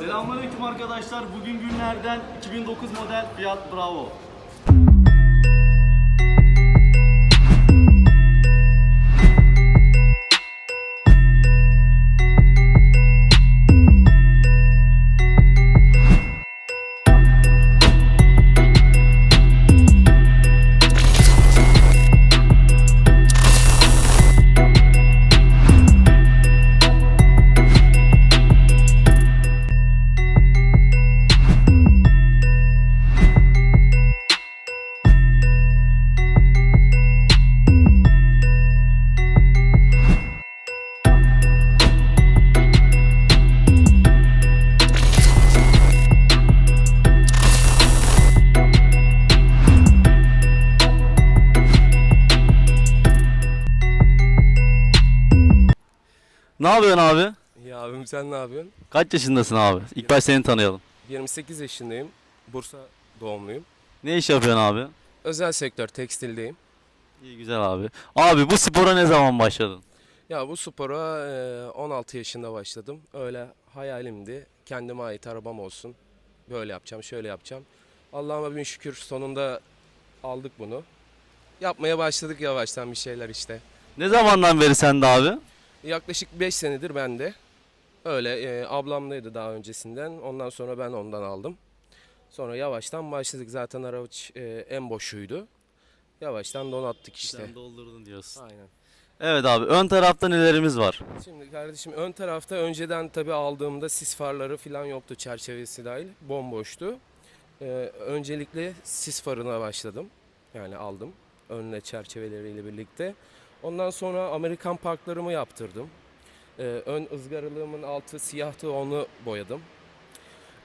Selamünaleyküm arkadaşlar. Bugün günlerden 2009 model Fiat Bravo. Ne yapıyorsun abi? Ya abim sen ne yapıyorsun? Kaç yaşındasın abi? İlk baş seni tanıyalım. 28 yaşındayım. Bursa doğumluyum. Ne iş yapıyorsun abi? Özel sektör tekstildeyim. İyi güzel abi. Abi bu spora ne zaman başladın? Ya bu spora e, 16 yaşında başladım. Öyle hayalimdi. Kendime ait arabam olsun. Böyle yapacağım, şöyle yapacağım. Allah'ıma bin şükür sonunda aldık bunu. Yapmaya başladık yavaştan bir şeyler işte. Ne zamandan beri sende abi? Yaklaşık 5 senedir bende. Öyle e, ablamdaydı daha öncesinden. Ondan sonra ben ondan aldım. Sonra yavaştan başladık. Zaten araç e, en boşuydu. Yavaştan donattık işte. Sen doldurdun diyorsun. Aynen. Evet abi ön tarafta nelerimiz var? Şimdi kardeşim ön tarafta önceden tabii aldığımda sis farları falan yoktu çerçevesi dahil. Bomboştu. Ee, öncelikle sis farına başladım. Yani aldım. Önüne çerçeveleriyle birlikte. Ondan sonra Amerikan parklarımı yaptırdım. Ee, ön ızgaralığımın altı siyahtı onu boyadım.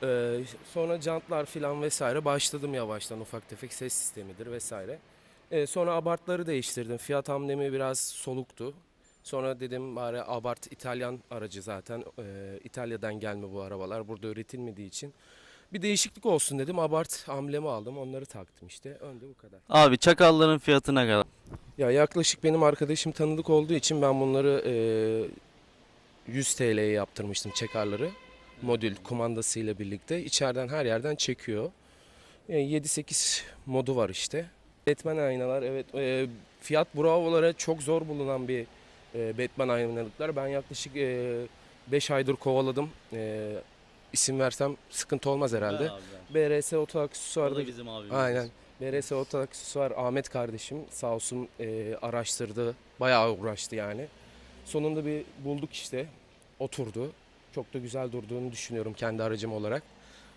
Ee, sonra jantlar falan vesaire başladım yavaştan ufak tefek ses sistemidir vesaire. Ee, sonra abartları değiştirdim. Fiyat hamlemi biraz soluktu. Sonra dedim bari Abart İtalyan aracı zaten. Ee, İtalya'dan gelme bu arabalar. Burada üretilmediği için. Bir değişiklik olsun dedim. Abart amblemi aldım. Onları taktım işte. Önde bu kadar. Abi çakalların fiyatı ne kadar? Ya yaklaşık benim arkadaşım tanıdık olduğu için ben bunları e, 100 TL'ye yaptırmıştım çekarları. Modül kumandasıyla birlikte. İçeriden her yerden çekiyor. E, 7-8 modu var işte. Batman aynalar evet e, Fiat Bravo'lara çok zor bulunan bir e, Batman aynalıklar. Ben yaklaşık 5 aydır kovaladım. E, isim versem sıkıntı olmaz herhalde. BRS Oto Aksesuar'da bizim abi. Aynen. BRS Oto Aksesuar Ahmet kardeşim sağ olsun e, araştırdı. Bayağı uğraştı yani. Sonunda bir bulduk işte. Oturdu. Çok da güzel durduğunu düşünüyorum kendi aracım olarak.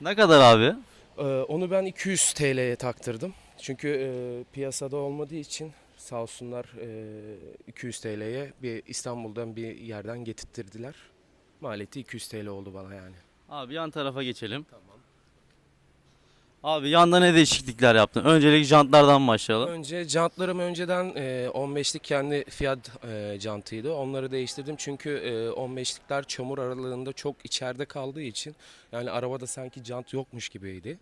Ne kadar abi? Ee, onu ben 200 TL'ye taktırdım. Çünkü e, piyasada olmadığı için sağ olsunlar e, 200 TL'ye bir İstanbul'dan bir yerden getirttirdiler. Maliyeti 200 TL oldu bana yani. Abi yan tarafa geçelim. Tamam. Abi yanda ne değişiklikler yaptın? Öncelik jantlardan başlayalım. Önce jantlarım önceden e, 15'lik kendi Fiat e, jantıydı. Onları değiştirdim çünkü e, 15'likler çamur aralığında çok içeride kaldığı için yani arabada sanki jant yokmuş gibiydi.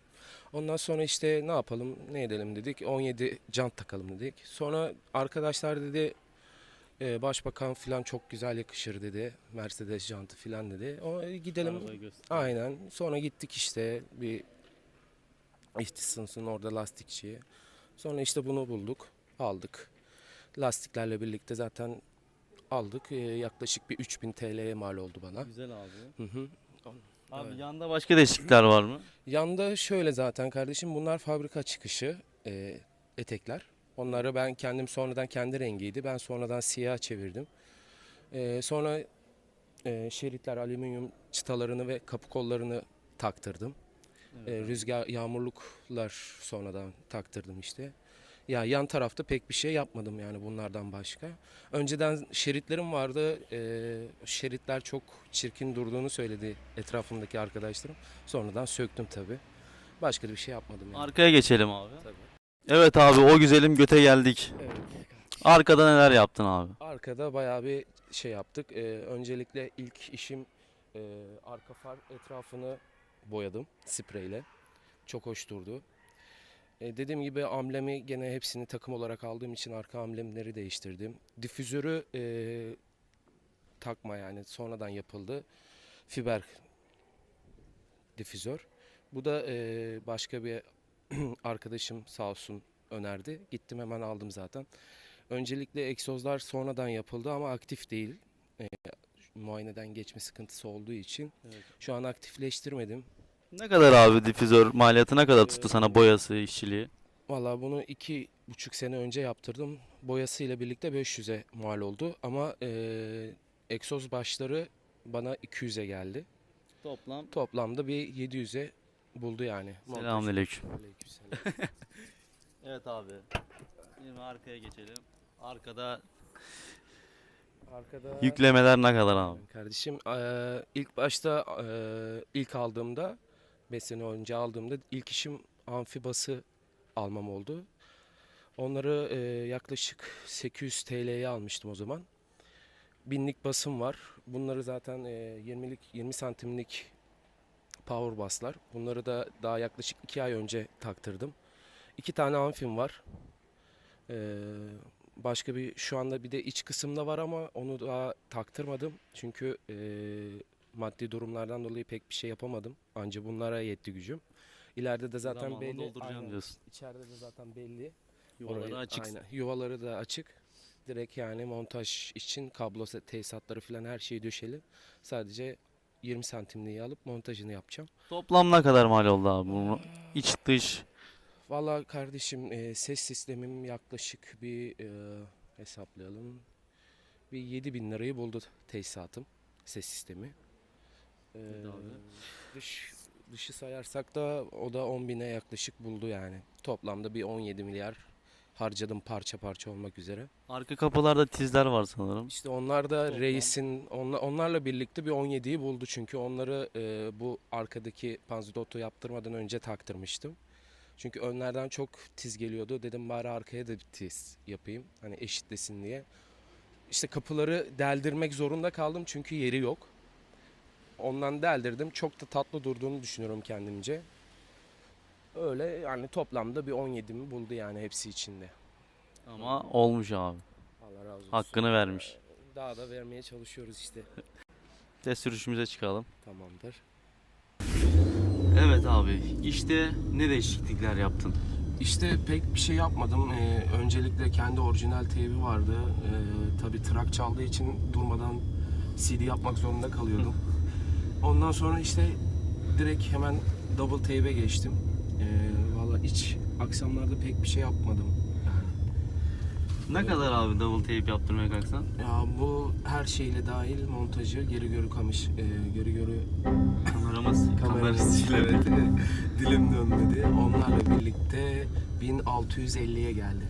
Ondan sonra işte ne yapalım ne edelim dedik 17 jant takalım dedik. Sonra arkadaşlar dedi e, başbakan falan çok güzel yakışır dedi. Mercedes jantı falan dedi. O, e, gidelim. Aynen. Sonra gittik işte bir ihtisasın orada lastikçiye. Sonra işte bunu bulduk, aldık. Lastiklerle birlikte zaten aldık. Ee, yaklaşık bir 3000 TL'ye mal oldu bana. Güzel abi. Hı hı. Abi Evet. yanda başka değişiklikler var mı? Yanda şöyle zaten kardeşim bunlar fabrika çıkışı e, etekler. Onları ben kendim sonradan kendi rengiydi. Ben sonradan siyah çevirdim. E, sonra e, şeritler, alüminyum çıtalarını ve kapı kollarını taktırdım. E, rüzgar, yağmurluklar sonradan taktırdım işte. Ya yan tarafta pek bir şey yapmadım yani bunlardan başka. Önceden şeritlerim vardı. E, şeritler çok çirkin durduğunu söyledi etrafımdaki arkadaşlarım. Sonradan söktüm tabi. Başka da bir şey yapmadım yani. Arkaya geçelim abi. Tabii. Evet abi o güzelim göte geldik. Evet. Arkada neler yaptın abi? Arkada bayağı bir şey yaptık. Ee, öncelikle ilk işim e, arka far etrafını boyadım spreyle. Çok hoş durdu. E, dediğim gibi amblemi gene hepsini takım olarak aldığım için arka amblemleri değiştirdim. Difüzörü e, takma yani sonradan yapıldı. Fiber difüzör. Bu da e, başka bir arkadaşım sağ olsun önerdi. Gittim hemen aldım zaten. Öncelikle egzozlar sonradan yapıldı ama aktif değil. E, muayeneden geçme sıkıntısı olduğu için. Evet. Şu an aktifleştirmedim. Ne kadar abi difüzör maliyeti ne kadar tuttu sana boyası, işçiliği? Valla bunu iki buçuk sene önce yaptırdım. Boyasıyla birlikte 500'e mal oldu. Ama e, egzoz başları bana 200'e geldi. Toplam. Toplamda bir 700'e buldu yani. Montaj. Selamünaleyküm. Aleykümselam. Evet abi. Şimdi arkaya geçelim. Arkada Arkada yüklemeler ne kadar abi? kardeşim eee, ilk başta eee, ilk aldığımda 5 sene önce aldığımda ilk işim amfibası almam oldu. Onları eee, yaklaşık 800 TL'ye almıştım o zaman. Binlik basım var. Bunları zaten eee, 20'lik 20 santimlik power baslar. Bunları da daha yaklaşık 2 ay önce taktırdım. İki tane amfim var. Eee başka bir şu anda bir de iç kısımda var ama onu daha taktırmadım. Çünkü eee, maddi durumlardan dolayı pek bir şey yapamadım. Anca bunlara yetti gücüm. İleride de zaten Zamanla belli. dolduracağım Aynen. diyorsun. İçeride de zaten belli. Yuvaları Orayı- açık. Aynen. Yuvaları da açık. Direkt yani montaj için kablo se- tesisatları falan her şeyi döşeli. Sadece 20 santimliği alıp montajını yapacağım. Toplam ne kadar mal oldu abi bunu? İç dış. Valla kardeşim e, ses sistemim yaklaşık bir e, hesaplayalım. Bir 7000 lirayı buldu tesisatım. Ses sistemi. E, dış, dışı sayarsak da o da 10 bine yaklaşık buldu yani. Toplamda bir 17 milyar harcadım parça parça olmak üzere. Arka kapılarda tizler var sanırım. İşte onlar da Toplam. reisin onla- onlarla birlikte bir 17'yi buldu çünkü onları e, bu arkadaki panzodotto yaptırmadan önce taktırmıştım. Çünkü önlerden çok tiz geliyordu. Dedim bari arkaya da bir tiz yapayım. Hani eşitlesin diye. İşte kapıları deldirmek zorunda kaldım çünkü yeri yok. Ondan deldirdim. Çok da tatlı durduğunu düşünüyorum kendimce. Öyle yani toplamda bir 17'mi buldu yani hepsi içinde. Ama olmuş abi. Allah razı olsun. Hakkını vermiş. Daha da vermeye çalışıyoruz işte. Test sürüşümüze çıkalım. Tamamdır. Evet abi. İşte ne değişiklikler yaptın? İşte pek bir şey yapmadım. Ee, öncelikle kendi orijinal teybi vardı. Ee, tabii trak çaldığı için durmadan CD yapmak zorunda kalıyordum. Ondan sonra işte direkt hemen double teybe geçtim. Ee, Valla iç aksamlarda pek bir şey yapmadım. Ne kadar abi double tape yaptırmaya kalksan? Ya bu her şeyle dahil montajı geri görü kamış, e, geri görü Kamerası. evet, dilim dönmedi. Onlarla birlikte 1650'ye geldi.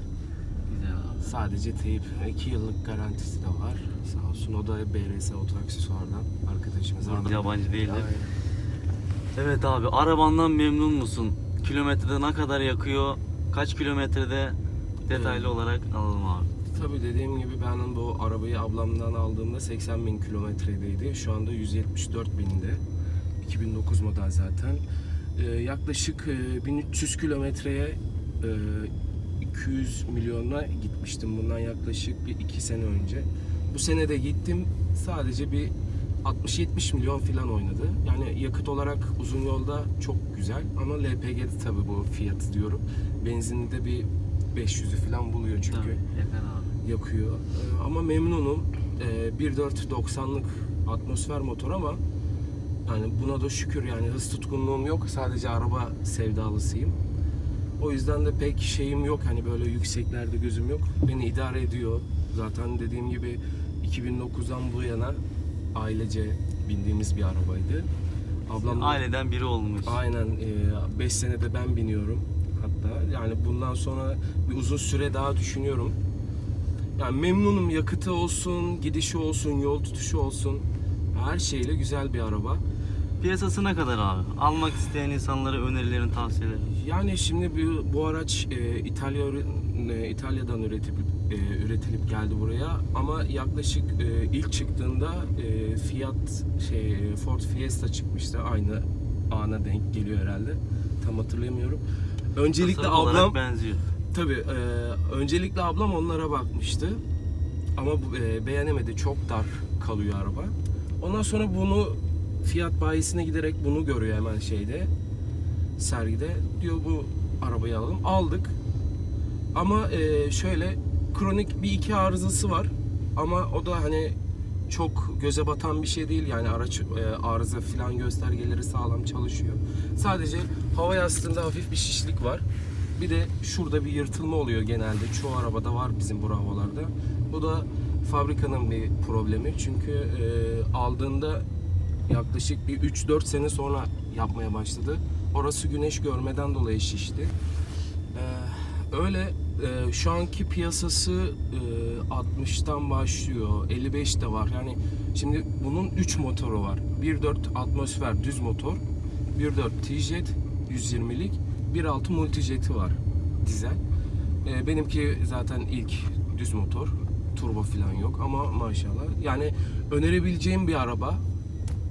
Güzel abi. Sadece teyip 2 yıllık garantisi de var. Sağ olsun o da BRS Oto Aksesuar'dan arkadaşımız. Burada yabancı değildir. Aynen. Evet abi arabandan memnun musun? Kilometrede ne kadar yakıyor? Kaç kilometrede detaylı olarak alalım abi. Tabii dediğim gibi ben bu arabayı ablamdan aldığımda 80 bin kilometredeydi. Şu anda 174 binde. 2009 model zaten. Ee, yaklaşık e, 1300 kilometreye e, 200 milyona gitmiştim bundan yaklaşık bir 2 sene önce. Bu sene de gittim sadece bir 60-70 milyon falan oynadı. Yani yakıt olarak uzun yolda çok güzel ama LPG tabii bu fiyatı diyorum. Benzinli de bir 500'ü falan buluyor çünkü Tabii, yakıyor. Ee, Ama memnunum. Ee, 1.490'lık atmosfer motor ama yani buna da şükür yani hız tutkunluğum yok. Sadece araba sevdalısıyım. O yüzden de pek şeyim yok. Hani böyle yükseklerde gözüm yok. Beni idare ediyor. Zaten dediğim gibi 2009'dan bu yana ailece bindiğimiz bir arabaydı. Ablam Aileden biri olmuş. Aynen 5 senede ben biniyorum hatta. Yani bundan sonra bir uzun süre daha düşünüyorum. Yani memnunum yakıtı olsun, gidişi olsun, yol tutuşu olsun. Her şeyle güzel bir araba. Piyasası ne kadar abi? Almak isteyen insanlara önerilerin, tavsiyelerin. Yani şimdi bu, bu araç e, İtalya e, İtalya'dan üretip e, üretilip geldi buraya ama yaklaşık e, ilk çıktığında e, Fiat şey Ford Fiesta çıkmıştı aynı ana denk geliyor herhalde. Tam hatırlamıyorum. Öncelikle Tasarım ablam benziyor. Tabii e, öncelikle ablam onlara bakmıştı. Ama e, beğenemedi. Çok dar kalıyor araba. Ondan sonra bunu Fiat bayisine giderek bunu görüyor hemen şeyde sergide. Diyor bu arabayı alalım. Aldık. Ama e, şöyle kronik bir iki arızası var. Ama o da hani çok göze batan bir şey değil. Yani araç e, arıza falan göstergeleri sağlam çalışıyor. Sadece hava yastığında hafif bir şişlik var. Bir de şurada bir yırtılma oluyor genelde. Çoğu arabada var bizim bu havalarda. Bu da fabrikanın bir problemi. Çünkü e, aldığında yaklaşık bir 3-4 sene sonra yapmaya başladı. Orası güneş görmeden dolayı şişti. Ee, öyle e, şu anki piyasası e, 60'tan başlıyor. 55 de var. Yani şimdi bunun 3 motoru var. 1.4 atmosfer düz motor, 1.4 T-Jet 120'lik, 1.6 multijet'i var dizel. Ee, benimki zaten ilk düz motor. Turbo falan yok ama maşallah. Yani önerebileceğim bir araba.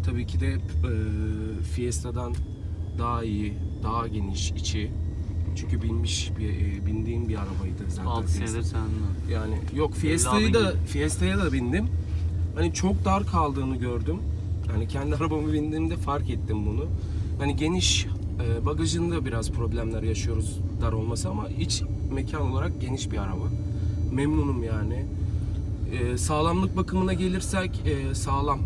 Tabii ki de e, Fiesta'dan daha iyi, daha geniş içi. Çünkü binmiş bir e, bindiğim bir arabaydı zaten. 6 Fiesta. senedir sende. Yani yok Fiesta'yı da Evladın Fiesta'ya da bindim. Hani çok dar kaldığını gördüm. Hani kendi arabamı bindiğimde fark ettim bunu. Hani geniş e, bagajında biraz problemler yaşıyoruz dar olması ama iç mekan olarak geniş bir araba. Memnunum yani. E, sağlamlık bakımına gelirsek e, sağlam.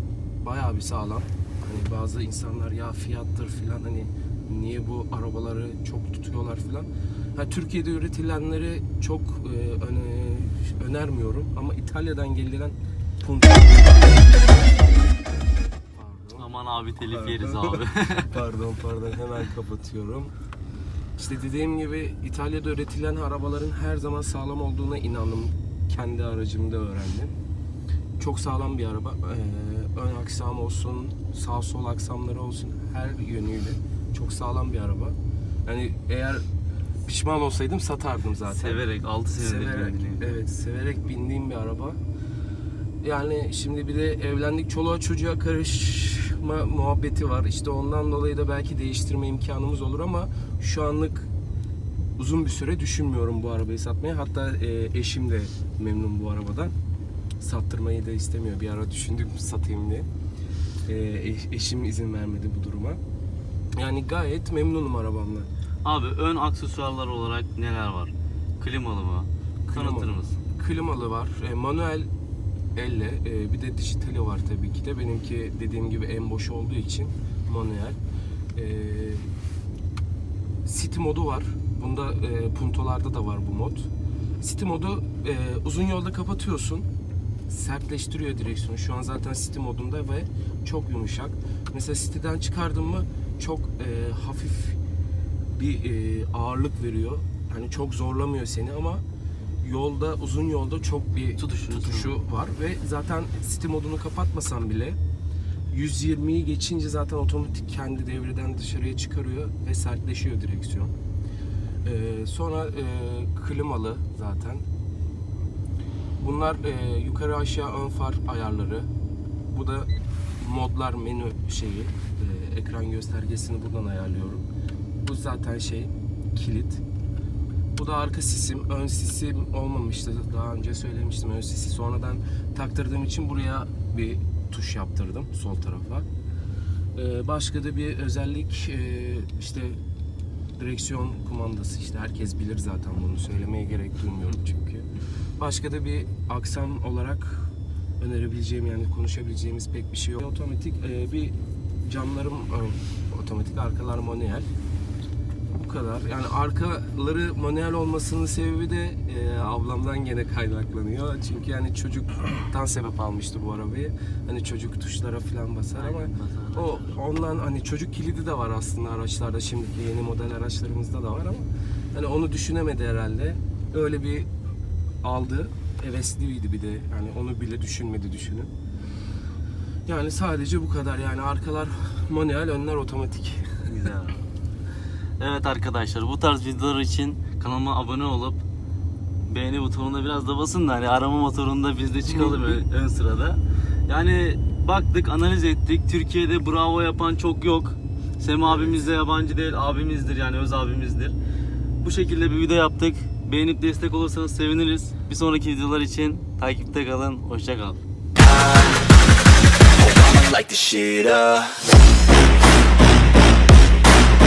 Bayağı bir sağlam. Hani bazı insanlar ya fiyattır filan hani niye bu arabaları çok tutuyorlar filan. Ha, Türkiye'de üretilenleri çok e, öne, önermiyorum ama İtalya'dan gelen Punto. Aman abi telif Pardon. yeriz abi. pardon pardon hemen kapatıyorum. İşte dediğim gibi İtalya'da üretilen arabaların her zaman sağlam olduğuna inandım. Kendi aracımda öğrendim. Çok sağlam bir araba. Ee, ön aksam olsun, sağ sol aksamları olsun her yönüyle çok sağlam bir araba. Yani eğer pişman olsaydım satardım zaten. Severek 6 senedir Severek, evet severek bindiğim bir araba. Yani şimdi bir de evlendik çoluğa çocuğa karışma muhabbeti var. İşte ondan dolayı da belki değiştirme imkanımız olur ama şu anlık uzun bir süre düşünmüyorum bu arabayı satmaya. Hatta e, eşim de memnun bu arabadan. Sattırmayı da istemiyor. Bir ara düşündüm satayım diye. E, eş- eşim izin vermedi bu duruma. Yani gayet memnunum arabamla. Abi ön aksesuarlar olarak neler var? Klimalı mı? Tanıtır Klimalı. mısın? klimalı var. E, manuel elle e, bir de dijitali var tabii ki de. Benimki dediğim gibi en boş olduğu için manuel. E, City modu var. Bunda e, puntolarda da var bu mod. City modu e, uzun yolda kapatıyorsun. Sertleştiriyor direksiyonu. Şu an zaten City modunda ve çok yumuşak. Mesela City'den çıkardın mı çok e, hafif bir e, ağırlık veriyor. Hani çok zorlamıyor seni ama yolda uzun yolda çok bir Tutuşu. tutuşu var ve zaten City modunu kapatmasan bile 120'yi geçince zaten otomatik kendi devreden dışarıya çıkarıyor ve sertleşiyor direksiyon. Ee, sonra e, klimalı zaten. Bunlar e, yukarı aşağı ön far ayarları. Bu da modlar menü şeyi. e, ekran göstergesini buradan ayarlıyorum. Bu zaten şey kilit. Bu da arka sisim. Ön sisim olmamıştı. Daha önce söylemiştim ön sisi. Sonradan taktırdığım için buraya bir tuş yaptırdım sol tarafa. Ee, başka da bir özellik e, işte direksiyon kumandası işte herkes bilir zaten bunu söylemeye gerek duymuyorum çünkü. Başka da bir aksam olarak önerebileceğim yani konuşabileceğimiz pek bir şey yok. Otomatik e, bir camlarım ön otomatik arkalar manuel. Bu kadar. Yani arkaları manuel olmasının sebebi de e, ablamdan gene kaynaklanıyor. Çünkü yani çocuktan sebep almıştı bu arabayı. Hani çocuk tuşlara falan basar ama o ondan hani çocuk kilidi de var aslında araçlarda. Şimdiki yeni model araçlarımızda da var ama hani onu düşünemedi herhalde. Öyle bir aldı. Hevesliydi bir de. Yani onu bile düşünmedi düşünün. Yani sadece bu kadar. Yani arkalar manuel, önler otomatik. Güzel. evet arkadaşlar bu tarz videolar için kanalıma abone olup beğeni butonuna biraz da basın da hani arama motorunda biz de çıkalım ön, sırada. Yani baktık analiz ettik. Türkiye'de bravo yapan çok yok. Sem abimiz de yabancı değil abimizdir yani öz abimizdir. Bu şekilde bir video yaptık. Beğenip destek olursanız seviniriz. Bir sonraki videolar için takipte kalın. Hoşça kalın. light the.